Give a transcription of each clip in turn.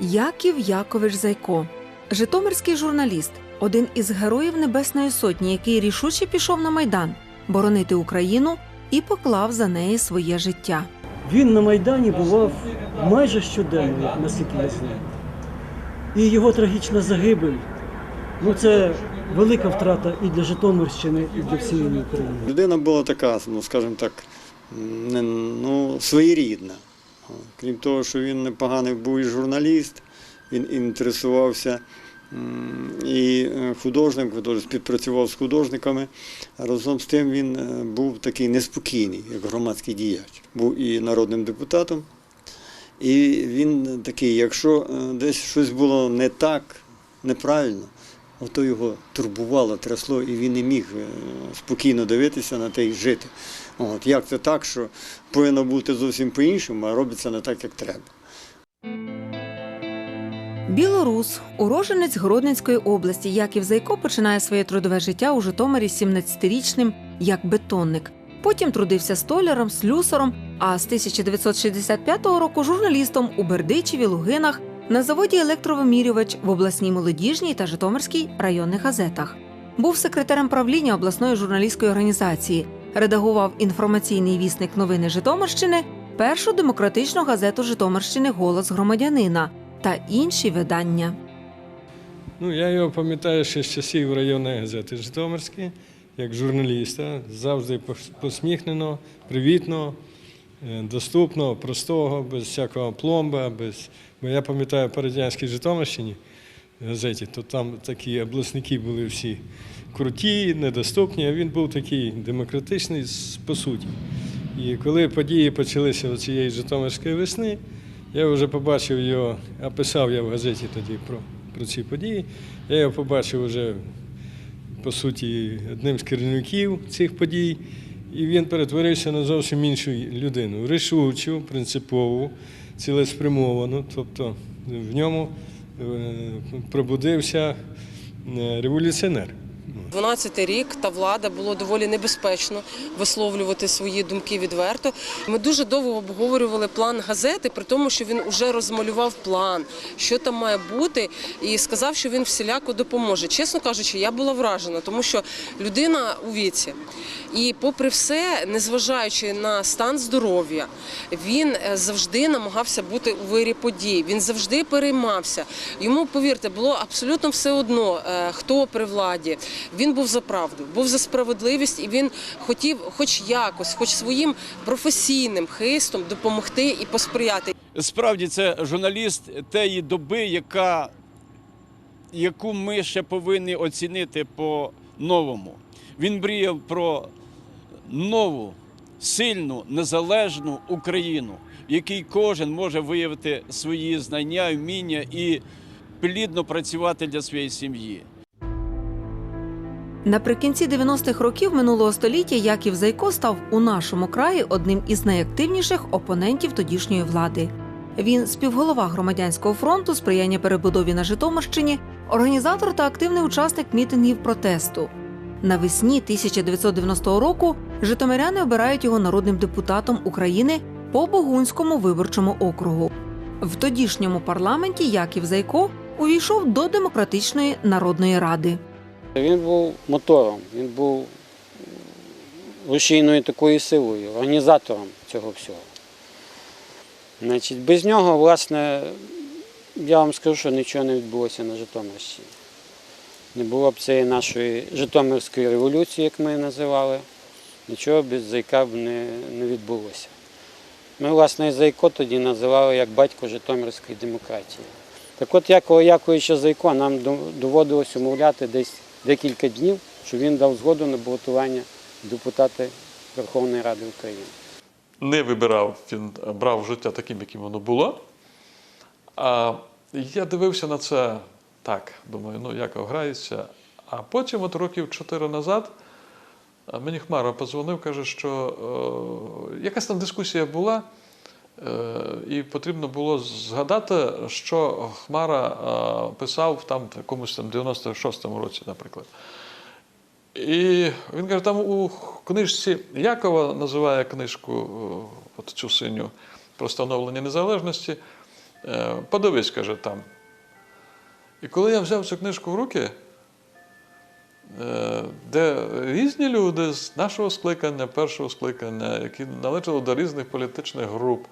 Яків Якович Зайко, житомирський журналіст, один із героїв Небесної Сотні, який рішуче пішов на майдан боронити Україну і поклав за неї своє життя. Він на Майдані бував майже щоденно, наскільки я знаю. І його трагічна загибель ну це велика втрата і для Житомирщини, і для всієї України. Людина була така, ну скажімо так, не, ну, своєрідна. Крім того, що він непоганий був і журналіст, він інтересувався і е, художник, співпрацював з художниками. Разом з тим він е, був такий неспокійний, як громадський діяч. Був і народним депутатом. І він такий, якщо е, десь щось було не так, неправильно, ото його турбувало, трясло, і він не міг е, спокійно дивитися на те і жити. От, як це так, що повинно бути зовсім по-іншому, а робиться не так, як треба. Білорус, уроженець Гродненської області, Яків Зайко починає своє трудове життя у Житомирі 17-річним як бетонник. Потім трудився столяром, слюсаром, а з 1965 року журналістом у Бердичеві, Лугинах, на заводі електровимірювач в обласній молодіжній та Житомирській районних газетах. Був секретарем правління обласної журналістської організації, редагував інформаційний вісник новини Житомирщини, першу демократичну газету Житомирщини Голос громадянина та інші видання. Ну, я його пам'ятаю ще з часів районної газети Житомирської, як журналіста, завжди пос- посміхненого, привітного, е, доступного, простого, без всякого пломба. Без... Бо я пам'ятаю по радянській Житомирщині газеті, то там такі обласники були всі круті, недоступні, а він був такий демократичний по суті. І коли події почалися цієї Житомирської весни, я вже побачив його, а писав я в газеті тоді про, про ці події. Я його побачив вже, по суті, одним з керівників цих подій, і він перетворився на зовсім іншу людину. Рішучу, принципову, цілеспрямовану. Тобто в ньому е, пробудився е, революціонер. 12 рік та влада було доволі небезпечно висловлювати свої думки відверто. Ми дуже довго обговорювали план газети, при тому, що він вже розмалював план, що там має бути, і сказав, що він всіляко допоможе. Чесно кажучи, я була вражена, тому що людина у віці. І, попри все, незважаючи на стан здоров'я, він е, завжди намагався бути у вирі подій. Він завжди переймався. Йому, повірте, було абсолютно все одно, е, хто при владі. Він був за правду, був за справедливість, і він хотів, хоч якось, хоч своїм професійним хистом допомогти і посприяти. Справді це журналіст тієї доби, яка, яку ми ще повинні оцінити по-новому. Він мріяв про нову, сильну, незалежну Україну, в якій кожен може виявити свої знання, вміння і плідно працювати для своєї сім'ї. Наприкінці 90-х років минулого століття Яків Зайко став у нашому краї одним із найактивніших опонентів тодішньої влади. Він співголова громадянського фронту сприяння перебудові на Житомирщині, організатор та активний учасник мітингів протесту. Навесні 1990 року житомиряни обирають його народним депутатом України по Богунському виборчому округу. В тодішньому парламенті Яків Зайко увійшов до Демократичної народної ради. Він був мотором, він був рушійною такою силою, організатором цього всього. Значить, без нього, власне, я вам скажу, що нічого не відбулося на Житомирщині. Не було б цієї нашої Житомирської революції, як ми її називали, нічого без Зайка б не, не відбулося. Ми, власне, Зайко тоді називали як батько Житомирської демократії. Так от Якова Яковича Зайко нам доводилось умовляти десь декілька днів, щоб він дав згоду на балотування депутата Верховної Ради України. не вибирав, він брав життя таким, яким воно було. А я дивився на це так, думаю, ну як грається. А потім, от років чотири назад, мені Хмара подзвонив, каже, що е, якась там дискусія була, і потрібно було згадати, що Хмара е, писав там в якомусь там 96-му році, наприклад. І він каже, там у книжці Якова називає книжку, от цю синю про становлення незалежності. Е, Подивись, каже, там. І коли я взяв цю книжку в руки, е, де різні люди з нашого скликання, першого скликання, які належали до різних політичних груп,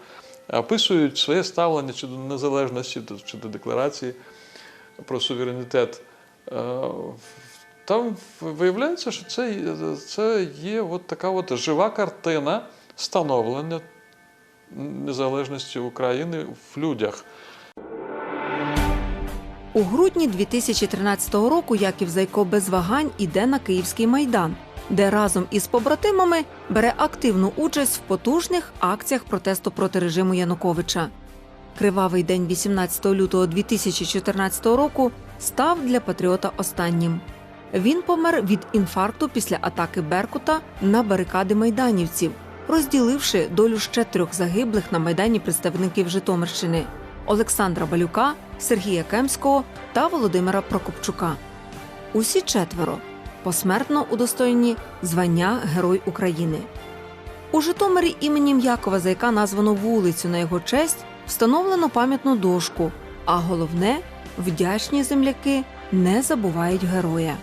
описують своє ставлення чи до незалежності, чи до декларації про суверенітет. Е, Там виявляється, що це, це є от така от жива картина становлення незалежності України в людях. У грудні 2013 року Яків Зайко без вагань іде на Київський майдан, де разом із побратимами бере активну участь в потужних акціях протесту проти режиму Януковича. Кривавий день 18 лютого 2014 року став для патріота останнім. Він помер від інфаркту після атаки Беркута на барикади майданівців, розділивши долю ще трьох загиблих на майдані представників Житомирщини Олександра Балюка, Сергія Кемського та Володимира Прокопчука. Усі четверо посмертно удостоєні звання Герой України. У Житомирі іменем Якова Зайка названо вулицю на його честь, встановлено пам'ятну дошку. А головне, вдячні земляки не забувають героя.